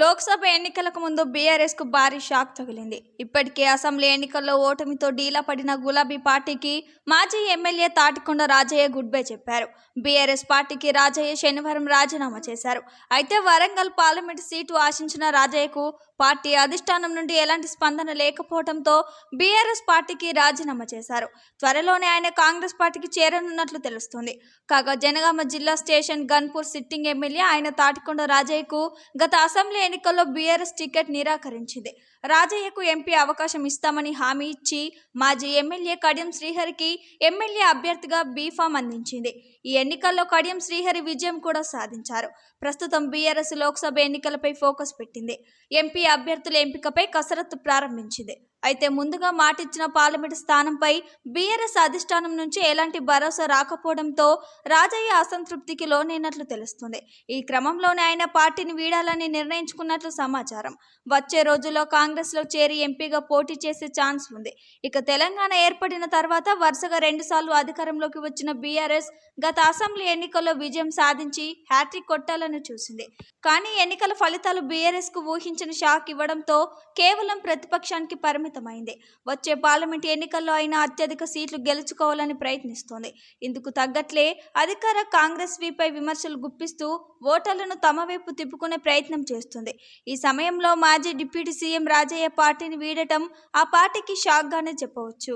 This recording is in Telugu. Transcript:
లోక్సభ ఎన్నికలకు ముందు బీఆర్ఎస్కు భారీ షాక్ తగిలింది. ఇప్పటికే అసెంబ్లీ ఎన్నికల్లో ఓటమితో డీలా పడిన గులాబీ పార్టీకి మాజీ MLA Thatikonda Rajaiah good bye చెప్పారు. బీఆర్ఎస్ పార్టీకి రాజయ్య శనివారం రాజీనామా చేశారు. అయితే వరంగల్ పార్లమెంట్ సీటు ఆశించిన రాజయ్యకు పార్టీ అధిష్టానం నుండి ఎలాంటి స్పందన లేకపోవడంతో బీఆర్ఎస్ పార్టీకి రాజీనామా చేశారు. త్వరలోనే ఆయన కాంగ్రెస్ పార్టీకి చేరనున్నట్లు తెలుస్తుంది. కాగా జనగామ జిల్లా స్టేషన్ గన్పూర్ సిట్టింగ్ ఎమ్మెల్యే ఆయన తాటికొండ రాజయ్యకు గత అసెంబ్లీ ఎన్నికల్లో బీఆర్ఎస్ టికెట్ నిరాకరించింది. రాజయ్యకు ఎంపీ అవకాశం ఇస్తామని హామీ ఇచ్చి మాజీ ఎమ్మెల్యే కడియం శ్రీహరికి ఎమ్మెల్యే అభ్యర్థిగా బీఫామ్ అందించింది. ఈ ఎన్నికల్లో కడియం శ్రీహరి విజయం కూడా సాధించారు. ప్రస్తుతం బీఆర్ఎస్ లోక్సభ ఎన్నికలపై ఫోకస్ పెట్టింది. ఎంపీ అభ్యర్థుల ఎంపికపై కసరత్తు ప్రారంభించింది. అయితే ముందుగా మాటిచ్చిన పార్లమెంటు స్థానంపై బీఆర్ఎస్ అధిష్టానం నుంచి ఎలాంటి భరోసా రాకపోవడంతో రాజయ్య అసంతృప్తికి లోనైనట్లు తెలుస్తుంది. ఈ క్రమంలోనే ఆయన పార్టీని వీడాలని నిర్ణయించుకున్నట్లు సమాచారం. వచ్చే రోజుల్లో కాంగ్రెస్లో చేరి ఎంపీగా పోటీ చేసే ఛాన్స్ ఉంది. ఇక తెలంగాణ ఏర్పడిన తర్వాత వరుసగా రెండుసార్లు అధికారంలోకి వచ్చిన బీఆర్ఎస్ గత అసెంబ్లీ ఎన్నికల్లో విజయం సాధించి హ్యాట్రిక్ కొట్టాలని చూసింది. కానీ ఎన్నికల ఫలితాలు బీఆర్ఎస్కు ఊహించిన షాక్ ఇవ్వడంతో కేవలం ప్రతిపక్షానికి పరిమితమైంది వచ్చే పార్లమెంట్ ఎన్నికల్లో అయినా అత్యధిక సీట్లు గెలుచుకోవాలని ప్రయత్నిస్తోంది. ఇందుకు తగ్గట్లే అధికార కాంగ్రెస్ వీపై విమర్శలు గుప్పిస్తూ ఓటర్లను తమ వైపు తిప్పుకునే ప్రయత్నం చేస్తుంది. ఈ సమయంలో మాజీ డిప్యూటీ సీఎం రాజయ్య పార్టీని వీడటం ఆ పార్టీకి షాక్గానే చెప్పవచ్చు.